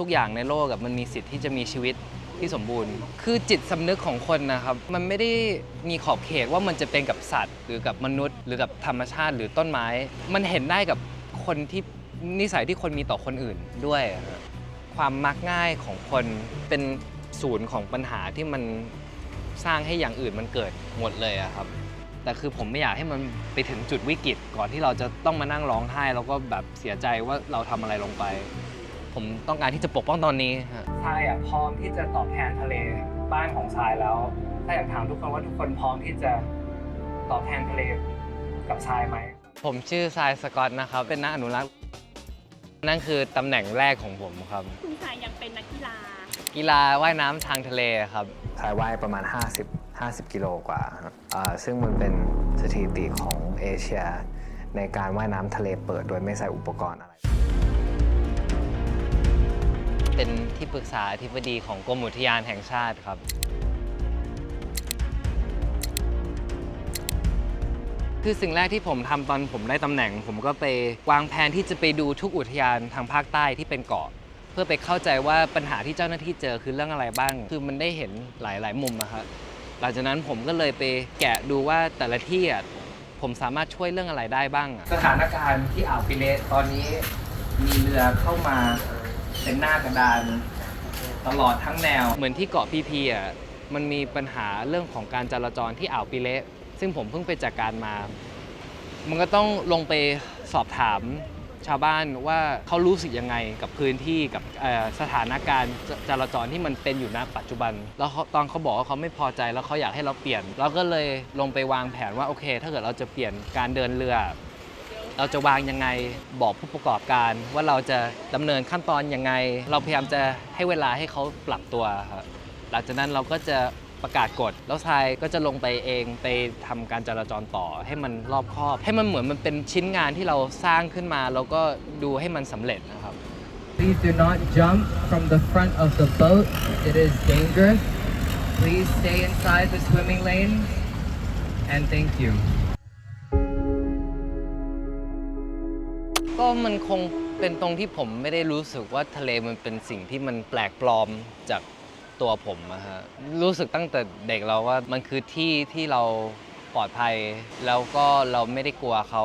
ทุกอย่างในโลกมันมีสิทธิ์ที่จะมีชีวิตที่สมบูรณ์ คือจิตสำนึกของคนนะครับ มันไม่ได้มีขอบเขตว่ามันจะเป็นกับสัตว์ หรือกับมนุษย์ หรือกับธรรมชาติหรือต้นไม้ มันเห็นได้กับคนที่นิสัยที่คนมีต่อคนอื่นด้วยครับความมักง่ายของคนเป็นศูนย์ของปัญหาที่มันสร้างให้อย่างอื่นมันเกิดหมดเลยอะครับ แต่คือผมไม่อยากให้มันไปถึงจุดวิกฤตก่อนที่เราจะต้องมานั่งร้องไห้แล้วก็แบบเสียใจว่าเราทำอะไรลงไป ผมต้องการที่จะปกป้องตอนนี้ทรายอะพร้อมที่จะตอบแทนทะเลบ้านของทรายแล้วถ้าอยากถามทุกคนว่าทุกคนพร้อมที่จะตอบแทนทะเลกับทรายไหม ผมชื่อทรายสกอตนะครับ เป็นนักอนุรักษ์ นั่นคือตำแหน่งแรกของผมครับ คุณชายยังเป็นนักกีฬา กีฬาว่ายน้ำทางทะเลครับทายว่ายประมาณ 50 50 กิโลกว่าครับอ่าซึ่งมันเป็นสถิติของเอเชีย ในการว่ายน้ำทะเลเปิดโดยไม่ใส่อุปกรณ์อะไร เป็นที่ปรึกษาอธิบดีของกรมอุทยานแห่งชาติครับ คือสิ่งแรกที่ผมทำตอนผมได้ตำแหน่ง ผมก็ไปวางแผนที่จะไปดูทุกอุทยานทางภาคใต้ที่เป็นเกาะ เพื่อไปเข้าใจว่าปัญหาที่เจ้าหน้าที่เจอคือเรื่องอะไรบ้าง คือมันได้เห็นหลายๆ มุมอะครับหลังจากนั้นผมก็เลยไปแกะดูว่าแต่ละที่อะผมสามารถช่วยเรื่องอะไรได้บ้างอะ สถานการณ์ที่อ่าวปิเลตอนนี้มีเรือเข้ามา เป็นหน้ากระดานตลอดทั้งแนว เหมือนที่เกาะพีพีอะมันมีปัญหาเรื่องของการจราจรที่อ่าวปิเละซึ่งผมเพิ่งไปจัดการมา มันก็ต้องลงไปสอบถามชาวบ้านว่าเขารู้สึกยังไงกับพื้นที่กับสถานการณ์จราจรที่มันเป็นอยู่ณปัจจุบัน แล้วตอนเขาบอกว่าเขาไม่พอใจแล้วเขาอยากให้เราเปลี่ยน เราก็เลยลงไปวางแผนว่าโอเค ถ้าเกิดเราจะเปลี่ยนการเดินเรือ เราจะวางยังไงบอกผู้ประกอบการ ว่าเราจะดำเนินขั้นตอนยังไง เราพยายามจะให้เวลาให้เขาปรับตัวครับหลังจากนั้นเราก็จะประกาศกฎแล้วทรายก็จะลงไปเองไปทำการจราจรต่อให้มันรอบคอบ ให้มันเหมือนมันเป็นชิ้นงานที่เราสร้างขึ้นมา แล้วก็ดูให้มันสำเร็จนะครับ Please do not jump from the front of the boat. It is dangerous. Please stay inside the swimming lane. And thank you. ก็มันคงเป็นตรงที่ผมไม่ได้รู้สึกว่าทะเลมันเป็นสิ่งที่มันแปลกปลอมจากตัวผมนะฮะรู้สึกตั้งแต่เด็กเราว่ามันคือที่ที่เราปลอดภัย แล้วก็เราไม่ได้กลัวเขา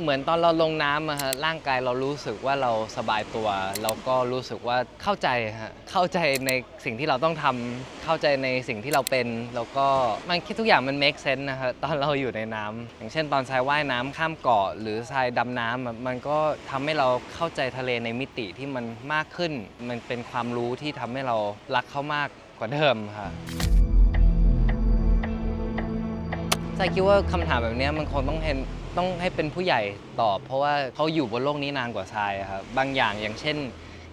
เหมือนตอนเราลงน้ำอะฮะร่างกายเรารู้สึกว่าเราสบายตัวแล้วก็รู้สึกว่าเข้าใจฮะเข้าใจในสิ่งที่เราต้องทำเข้าใจในสิ่งที่เราเป็น แล้วก็มันคิดทุกอย่างมัน make sense นะฮะตอนเราอยู่ในน้ำอย่างเช่น ตอนทรายว่ายน้ำข้ามเกาะ หรือทรายดำน้ำอะมันก็ทำให้เราเข้าใจทะเลในมิติที่มันมากขึ้น มันเป็นความรู้ที่ทำให้เรารักเขามากกว่าเดิมค่ะทรายคิดว่าคำถามแบบเนี้ยมันคงต้องเห็น ต้องให้เป็นผู้ใหญ่ตอบ เพราะว่าเขาอยู่บนโลกนี้นานกว่าทรายอะครับบางอย่างอย่างเช่น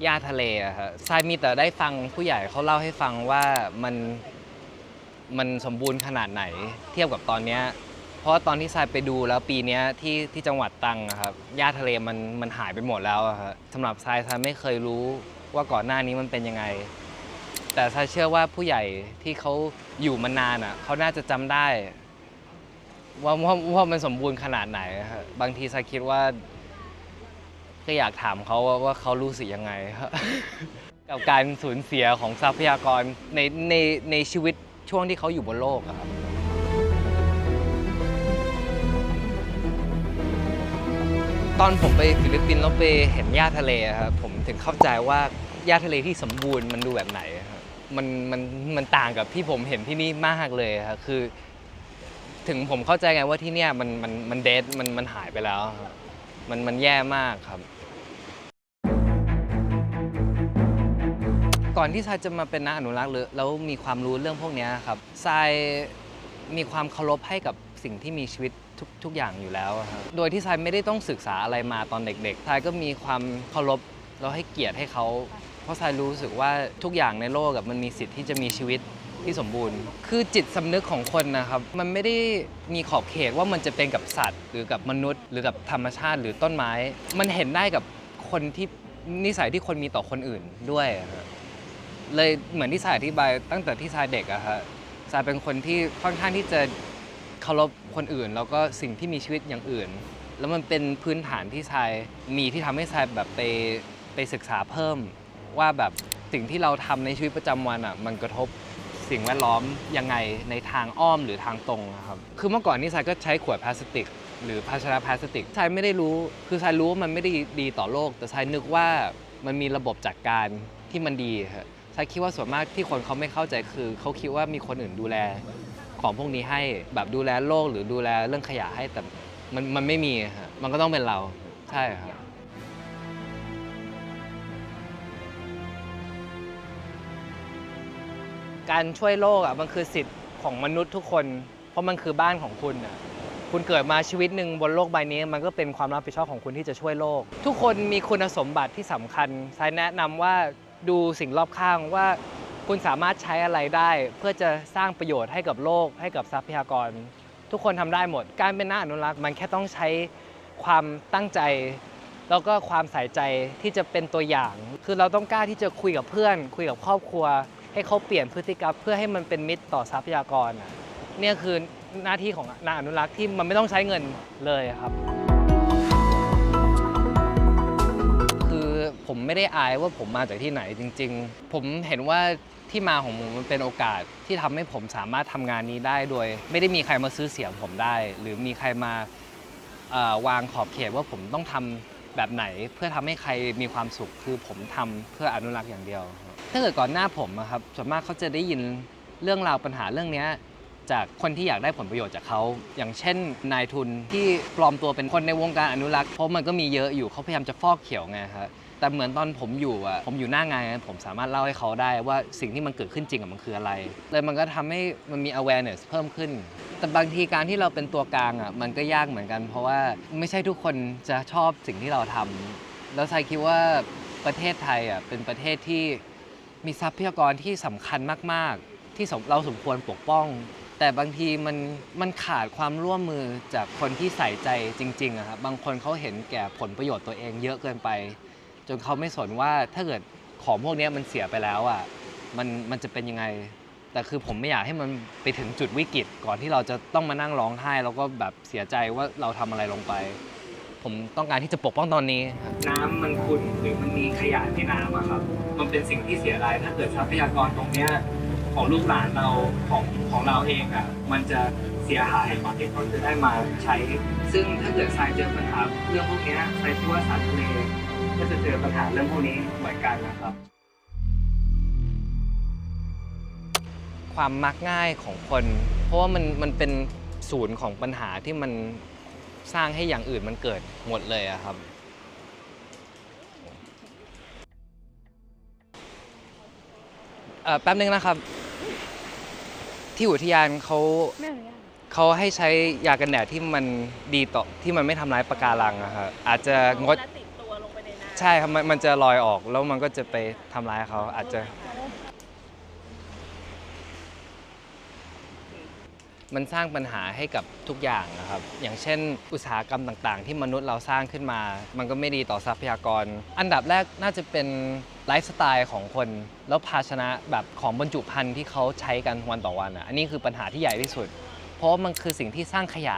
หญ้าทะเลอะครับทรายมีแต่ได้ฟังผู้ใหญ่เขาเล่าให้ฟังว่ามันมันสมบูรณ์ขนาดไหนเทียบกับตอนเนี้ยเพราะตอนที่ทรายไปดูแล้วปีเนี้ยที่ที่จังหวัดตรังอะครับหญ้าทะเลมันมันหายไปหมดแล้วอะครับสำหรับทรายทรายไม่เคยรู้ว่าก่อนหน้านี้มันเป็นยังไง แต่ทรายเชื่อว่าผู้ใหญ่ที่เขาอยู่มานานอะเขาน่าจะจำได้ ว่าว่าว่ามันสมบูรณ์ขนาดไหนอะครับบางทีซาคิดว่า ก็อยากถามเขาว่าว่าเขารู้สึกยังไงครับ กับการสูญเสียของทรัพยากรในในในชีวิตช่วงที่เขาอยู่บนโลกอะครับตอนผมไปฟิลิปปินส์แล้วไปเห็นหญ้าทะเลอะครับผมถึงเข้าใจว่าหญ้าทะเลที่สมบูรณ์มันดูแบบไหนอะครับมันมันมันต่างกับที่ผมเห็นที่นี่มากเลยครับคือ ถึงผมเข้าใจไงว่าที่เนี่ยมันมันมันเดทมันมันหายไปแล้วครับมันมันแย่มากครับ ก่อนที่ทรายจะมาเป็นนักอนุรักษ์หรือแล้วมีความรู้เรื่องพวกนี้ครับทรายมีความเคารพให้กับสิ่งที่มีชีวิตทุกทุกอย่างอยู่แล้วครับ โดยที่ทรายไม่ได้ต้องศึกษาอะไรมาตอนเด็กๆทรายก็มีความเคารพแล้วให้เกียรติให้เขา เพราะทรายรู้สึกว่าทุกอย่างในโลกมันมีสิทธิ์ที่จะมีชีวิต ที่สมบูรณ์ คือจิตสำนึกของคนนะครับ มันไม่ได้มีขอบเขตว่ามันจะเป็นกับสัตว์ หรือกับมนุษย์ หรือกับธรรมชาติหรือต้นไม้ มันเห็นได้กับคนที่นิสัยที่คนมีต่อคนอื่นด้วยครับเลยเหมือนที่ทรายอธิบายตั้งแต่ที่ทรายเด็กอะฮะทรายเป็นคนที่ค่อนข้างที่จะเคารพคนอื่น แล้วก็สิ่งที่มีชีวิตอย่างอื่น แล้วมันเป็นพื้นฐานที่ทรายมีที่ทำให้ทรายแบบไปไปศึกษาเพิ่ม ว่าแบบสิ่งที่เราทำในชีวิตประจำวันอะมันกระทบ สิ่งแวดล้อมยังไงในทางอ้อมหรือทางตรงนะครับ คือเมื่อก่อนนี่ทรายก็ใช้ขวดพลาสติก หรือภาชนะพลาสติกทรายไม่ได้รู้ คือทรายรู้ว่ามันไม่ได้ดีต่อโลก แต่ทรายนึกว่ามันมีระบบจัดการที่มันดีครับทรายคิดว่าส่วนมากที่คนเขาไม่เข้าใจคือเขาคิดว่ามีคนอื่นดูแลของพวกนี้ให้แบบดูแลโลกหรือดูแลเรื่องขยะให้แต่มันมันไม่มีครับมันก็ต้องเป็นเราใช่ครับ การช่วยโลกอะมันคือสิทธิ์ของมนุษย์ทุกคน เพราะมันคือบ้านของคุณอะคุณเกิดมาชีวิตหนึ่งบนโลกใบนี้ มันก็เป็นความรับผิดชอบของคุณที่จะช่วยโลก ทุกคนมีคุณสมบัติที่สำคัญทรายแนะนำว่าดูสิ่งรอบข้างว่าคุณสามารถใช้อะไรได้ เพื่อจะสร้างประโยชน์ให้กับโลก ให้กับทรัพยากร ทุกคนทำได้หมด การเป็นนักอนุรักษ์มันแค่ต้องใช้ความตั้งใจ แล้วก็ความใส่ใจที่จะเป็นตัวอย่าง คือเราต้องกล้าที่จะคุยกับเพื่อน คุยกับครอบครัว ให้เขาเปลี่ยนพฤติกรรมเพื่อให้มันเป็นมิตรต่อทรัพยากรเนี่ยคือหน้าที่ของนักอนุรักษ์ที่มันไม่ต้องใช้เงินเลยครับ คือผมไม่ได้อายว่าผมมาจากที่ไหนจริง ๆ ผมเห็นว่าที่มาของผมมันเป็นโอกาสที่ทำให้ผมสามารถทำงานนี้ได้โดย ไม่ได้มีใครมาซื้อเสียงผมได้ หรือมีใครมาวางขอบเขตว่าผมต้องทำ แบบไหนเพื่อทำให้ใครมีความสุขคือผมทำเพื่ออนุรักษ์อย่างเดียว ถ้าเกิดก่อนหน้าผมครับส่วนมากเขาจะได้ยินเรื่องราวปัญหาเรื่องนี้จากคนที่อยากได้ผลประโยชน์จากเขา อย่างเช่น นายทุนที่ปลอมตัวเป็นคนในวงการอนุรักษ์เพราะมันก็มีเยอะอยู่เขาพยายามจะฟอกเขียวไงครับ แต่เหมือนตอนผมอยู่อะผมอยู่หน้างานผมสามารถเล่าให้เขาได้ว่าสิ่งที่มันเกิดขึ้นจริงอะมันคืออะไรเลยมันก็ทำให้มันมี awareness เพิ่มขึ้น แต่บางทีการที่เราเป็นตัวกลางอะมันก็ยากเหมือนกัน เพราะว่าไม่ใช่ทุกคนจะชอบสิ่งที่เราทำแล้วไซคิดว่าประเทศไทยอะเป็นประเทศที่มีทรัพยากรที่สำคัญมาก ๆ ที่เราสมควรปกป้อง แต่บางทีมันมันขาดความร่วมมือจากคนที่ใส่ใจจริงๆอะครับบางคนเขาเห็นแก่ผลประโยชน์ตัวเองเยอะเกินไป จนเขาไม่สนว่าถ้าเกิดของพวกนี้มันเสียไปแล้วอะมันมันจะเป็นยังไง แต่คือผมไม่อยากให้มันไปถึงจุดวิกฤตก่อนที่เราจะต้องมานั่งร้องไห้ แล้วก็แบบเสียใจว่าเราทำอะไรลงไป ผมต้องการที่จะปกป้องตอนนี้ น้ำมันขุ่นหรือมันมีขยะในน้ำอะครับ มันเป็นสิ่งที่เสียดายถ้าเกิดทรัพยากรตรงเนี้ยของลูกหลานเราของของเราเองอะมันจะเสียหายก่อนที่เขาจะได้มาใช้ ซึ่งถ้าเกิดทรายเจอปัญหาเรื่องพวกนี้ทรายคิดว่าสัตว์ทะเล ก็จะเจอปัญหาเรื่องพวกนี้เหมือนกันนะครับ ความมักง่ายของคน เพราะว่ามันมันเป็นศูนย์ของปัญหาที่มันสร้างให้อย่างอื่นมันเกิดหมดเลยอะครับ เอ่อแป๊บนึงนะครับ ที่อุทยานเขาไม่อนุญาตเขาให้ใช้ยากันแดดที่มันดีต่อที่มันไม่ทำร้ายปะการังอะครับอาจจะงด ใช่ครับมันมันจะลอยออกแล้วมันก็จะไปทำร้ายเขาอาจจะ มันสร้างปัญหาให้กับทุกอย่างนะครับ อย่างเช่น อุตสาหกรรมต่างๆ ที่มนุษย์เราสร้างขึ้นมา มันก็ไม่ดีต่อทรัพยากร อันดับแรกน่าจะเป็นไลฟ์สไตล์ของคน แล้วภาชนะแบบของบรรจุภัณฑ์ที่เขาใช้กันวันต่อวันอะ อันนี้คือปัญหาที่ใหญ่ที่สุด เพราะมันคือสิ่งที่สร้างขยะ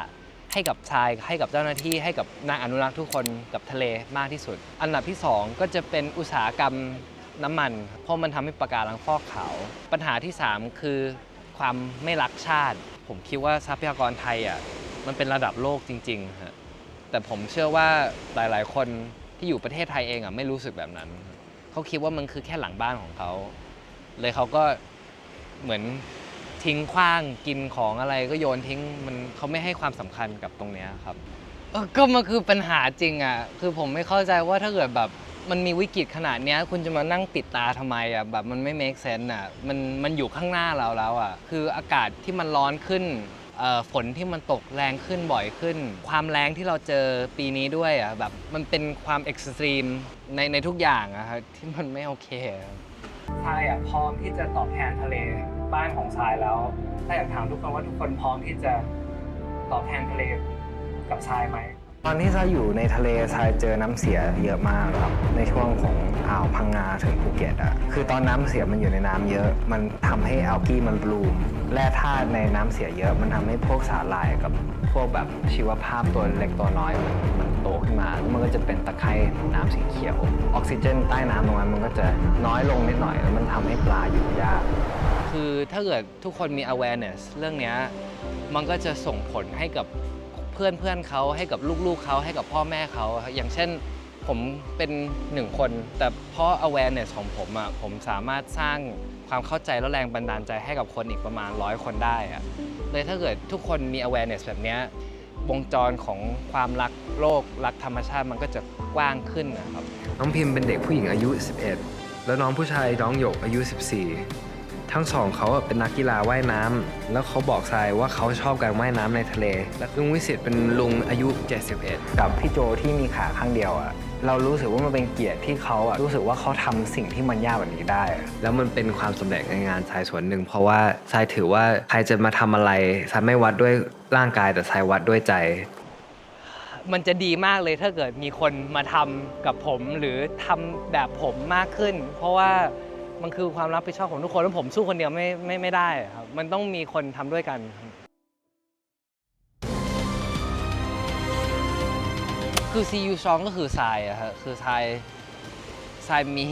ให้กับชายให้กับเจ้าหน้าที่ให้กับนักอนุรักษ์ทุกคนกับทะเลมากที่สุด อันดับที่สองก็จะเป็นอุตสาหกรรมน้ำมัน เพราะมันทำให้ปะการังฟอกขาว ปัญหาที่สามคือความไม่รักชาติ ผมคิดว่าทรัพยากรไทยอะมันเป็นระดับโลกจริงๆฮะแต่ผมเชื่อว่าหลายๆ คนที่อยู่ประเทศไทยเองอะไม่รู้สึกแบบนั้น เขาคิดว่ามันคือแค่หลังบ้านของเขา เลยเขาก็เหมือน ทิ้งขว้างกินของอะไรก็โยนทิ้งมันเขาไม่ให้ความสำคัญกับตรงเนี้ยครับเออก็มันคือปัญหาจริงอะคือผมไม่เข้าใจว่าถ้าเกิดแบบมันมีวิกฤตขนาดเนี้ย คุณจะมานั่งปิดตาทำไมอะแบบมันไม่ make sense อะมันมันอยู่ข้างหน้าเราแล้วอะคืออากาศที่มันร้อนขึ้นเอ่อฝนที่มันตกแรงขึ้นบ่อยขึ้น ความแรงที่เราเจอปีนี้ด้วยอะแบบมันเป็นความเอ็กซ์ตรีมในในทุกอย่างอะครับที่มันไม่โอเคอะ ทรายอะพร้อมที่จะตอบแทนทะเล บ้านของทรายแล้วถ้าอยากถามทุกคนว่าทุกคนพร้อมที่จะตอบแทนทะเลกับทรายไหม ตอนที่ทรายอยู่ในทะเลทรายเจอน้ำเสียเยอะมากครับ ในช่วงของอ่าวพังงาถึงภูเก็ตอะคือตอนน้ำเสียมันอยู่ในน้ำเยอะ มันทำให้อัลกี้มันบลูมแร่ธาตุในน้ำเสียเยอะมันทำให้พวกสาหร่ายกับพวกแบบชีวภาพตัวเล็กตัวน้อยมันมันโตขึ้นมาแล้วมันก็จะเป็นตะไคร่น้ำสีเขียว ออกซิเจนใต้น้ำตรงนั้นมันก็จะน้อยลงนิดหน่อยแล้วมันทำให้ปลาอยู่ยาก คือถ้าเกิดทุกคนมี awareness เรื่องนี้มันก็จะส่งผลให้กับเพื่อนเพื่อนเขาให้กับลูกๆเขาให้กับพ่อแม่เขาอย่างเช่นผมเป็นหนึ่งคน แต่เพราะ awareness ของผมอะผมสามารถสร้างความเข้าใจและแรงบันดาลใจให้กับคนอีกประมาณร้อยคนได้อะเลยถ้าเกิดทุกคนมี awareness แบบนี้วงจรของความรักโลกรักธรรมชาติมันก็จะกว้างขึ้นนะครับ น้องพิมพ์เป็นเด็กผู้หญิงอายุ 11 แล้วน้องผู้ชายน้องหยกอายุ 14 ทั้งสองเขาอะเป็นนักกีฬาว่ายน้ำแล้วเขาบอกทรายว่าเขาชอบการว่ายน้ำในทะเล และลุงวิสิตเป็นลุงอายุ 71 กับพี่โจที่มีขาข้างเดียวอะเรารู้สึกว่ามันเป็นเกียรติที่เขาอะรู้สึกว่าเขาทำสิ่งที่มันยากแบบนี้ได้ แล้วมันเป็นความสำเร็จในงานทรายส่วนหนึ่ง เพราะว่าทรายถือว่าใครจะมาทำอะไรทรายไม่วัดด้วยร่างกายแต่ทรายวัดด้วยใจมันจะดีมากเลยถ้าเกิดมีคนมาทำกับผมหรือทำแบบผมมากขึ้น เพราะว่า มันคือความรับผิดชอบของทุกคนแล้วผมสู้คนเดียวไม่ไม่ไม่ได้ครับ มันต้องมีคนทำด้วยกันคือ CU ซองก็คือทรายอะครับคือทรายทรายมี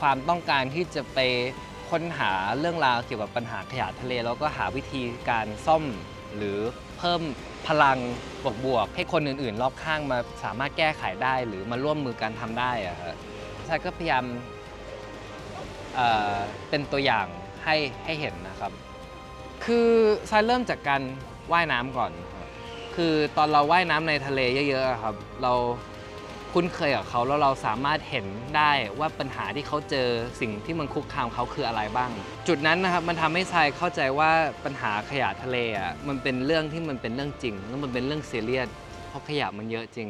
ความต้องการที่จะไปค้นหาเรื่องราวเกี่ยวกับปัญหาขยะทะเล แล้วก็หาวิธีการซ่อมหรือเพิ่มพลังบวกๆให้คนอื่นๆ รอบข้างมาสามารถแก้ไขได้หรือมาร่วมมือกันทำได้อะครับทรายก็พยายาม เป็นตัวอย่างให้ให้เห็นนะครับ คือทรายเริ่มจากการว่ายน้ำก่อนครับคือตอนเราว่ายน้ำในทะเลเยอะๆอะครับ เราคุ้นเคยกับเขาแล้วเราสามารถเห็นได้ว่าปัญหาที่เขาเจอสิ่งที่มันคุกคามเขาคืออะไรบ้าง จุดนั้นนะครับมันทำให้ทรายเข้าใจว่าปัญหาขยะทะเลอะมันเป็นเรื่องที่มันเป็นเรื่องจริง แล้วมันเป็นเรื่องเซเรียสเพราะขยะมันเยอะจริง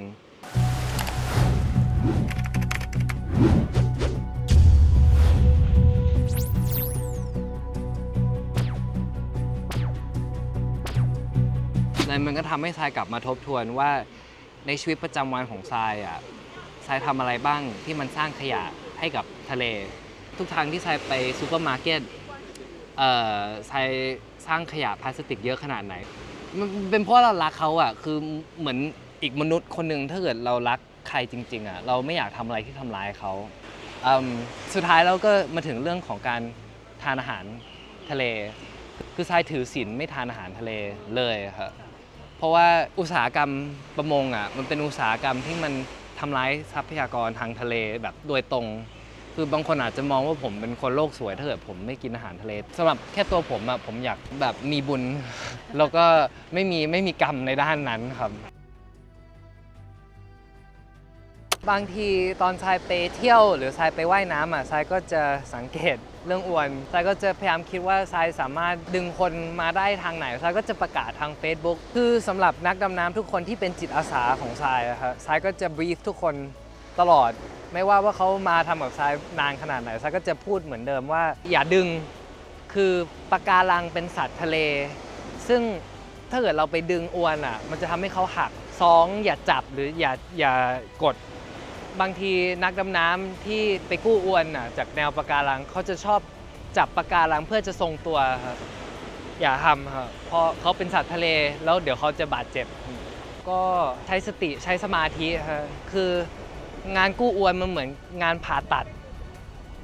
มันก็ทำให้ทรายกลับมาทบทวนว่าในชีวิตประจำวันของทรายอะทรายทำอะไรบ้างที่มันสร้างขยะให้กับทะเล ทุกทางที่ทรายไปซูเปอร์มาร์เก็ตเอ่อทรายสร้างขยะพลาสติกเยอะขนาดไหน มันเป็นเพราะเรารักเขาอะคือเหมือนอีกมนุษย์คนหนึ่งถ้าเกิดเรารักใครจริง ๆอะเราไม่อยากทำอะไรที่ทำร้ายเขาสุดท้ายเราก็มาถึงเรื่องของการทานอาหารทะเล คือทรายถือศีลไม่ทานอาหารทะเลเลยครับ เพราะว่าอุตสาหกรรมประมงอะมันเป็นอุตสาหกรรมที่มันทำร้ายทรัพยากรทางทะเลแบบโดยตรง คือบางคนอาจจะมองว่าผมเป็นคนโลกสวยถ้าเกิดผมไม่กินอาหารทะเลสำหรับแค่ตัวผมอะผมอยากแบบมีบุญ แล้วก็ไม่มีไม่มีกรรมในด้านนั้นครับ บางทีตอนทรายไปเที่ยวหรือทรายไปว่ายน้ำอะทรายก็จะสังเกต เรื่องอ้วนทรายก็จะพยายามคิดว่าทรายสามารถดึงคนมาได้ทางไหนทรายก็จะประกาศทาง Facebook คือสำหรับนักดำน้ำทุกคนที่เป็นจิตอาสาของทรายอะครับทรายก็จะบรีฟทุกคนตลอด ไม่ว่าว่าเขามาทำกับทรายนานขนาดไหนทรายก็จะพูดเหมือนเดิมว่า อย่าดึงคือปะการังเป็นสัตว์ทะเล ซึ่งถ้าเกิดเราไปดึงอวนอะ มันจะทำให้เขาหักสองอย่าจับหรืออย่าอย่ากด บางทีนักดำน้ำที่ไปกู้อวนน่ะจากแนวปะการังเขาจะชอบจับปะการังเพื่อจะทรงตัวครับอย่าทำครับเพราะเขาเป็นสัตว์ทะเลแล้วเดี๋ยวเขาจะบาดเจ็บ ก็ใช้สติใช้สมาธิครับคืองานกู้อวนมันเหมือนงานผ่าตัด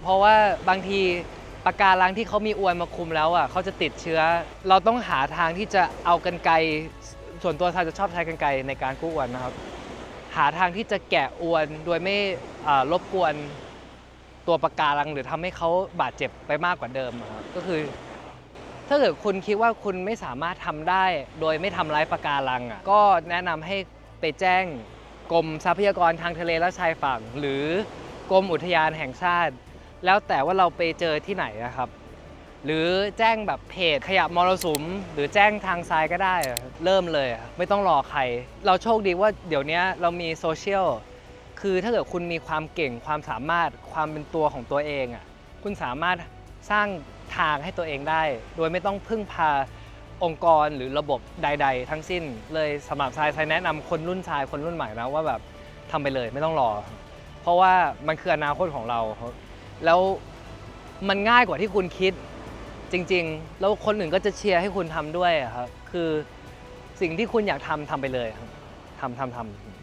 เพราะว่าบางทีปะการังที่เขามีอวนมาคุมแล้วอะเขาจะติดเชื้อ เราต้องหาทางที่จะเอากันไกรส่วนตัวทายจะชอบใช้กันไกรในการกู้อวนนะครับ หาทางที่จะแกะอวนโดยไม่รบกวนตัวปะการัง หรือทำให้เขาบาดเจ็บไปมากกว่าเดิมครับก็คือ ถ้าเกิดคุณคิดว่าคุณไม่สามารถทำได้ โดยไม่ทำร้ายปะการังอะก็แนะนำให้ไปแจ้งกรมทรัพยากรทางทะเลและชายฝั่ง หรือกรมอุทยานแห่งชาติ แล้วแต่ว่าเราไปเจอที่ไหนอะครับ หรือแจ้งแบบเพจขยะมรสุม หรือแจ้งทางทรายก็ได้ เริ่มเลย ไม่ต้องรอใคร เราโชคดีว่าเดี๋ยวนี้เรามีโซเชียลคือถ้าเกิดคุณมีความเก่งความสามารถความเป็นตัวของตัวเองอะคุณสามารถสร้างทางให้ตัวเองได้ โดยไม่ต้องพึ่งพาองค์กรหรือระบบใด ๆ ทั้งสิ้นเลยสำหรับทรายทรายแนะนำคนรุ่นชายคนรุ่นใหม่นะว่าแบบทำไปเลยไม่ต้องรอ เพราะว่ามันคืออนาคตของเรา แล้วมันง่ายกว่าที่คุณคิด จริง ๆ แล้วคนอื่นก็จะเชียร์ให้คุณทำด้วยอะครับ คือสิ่งที่คุณอยากทำทำไปเลยครับทำทำทำ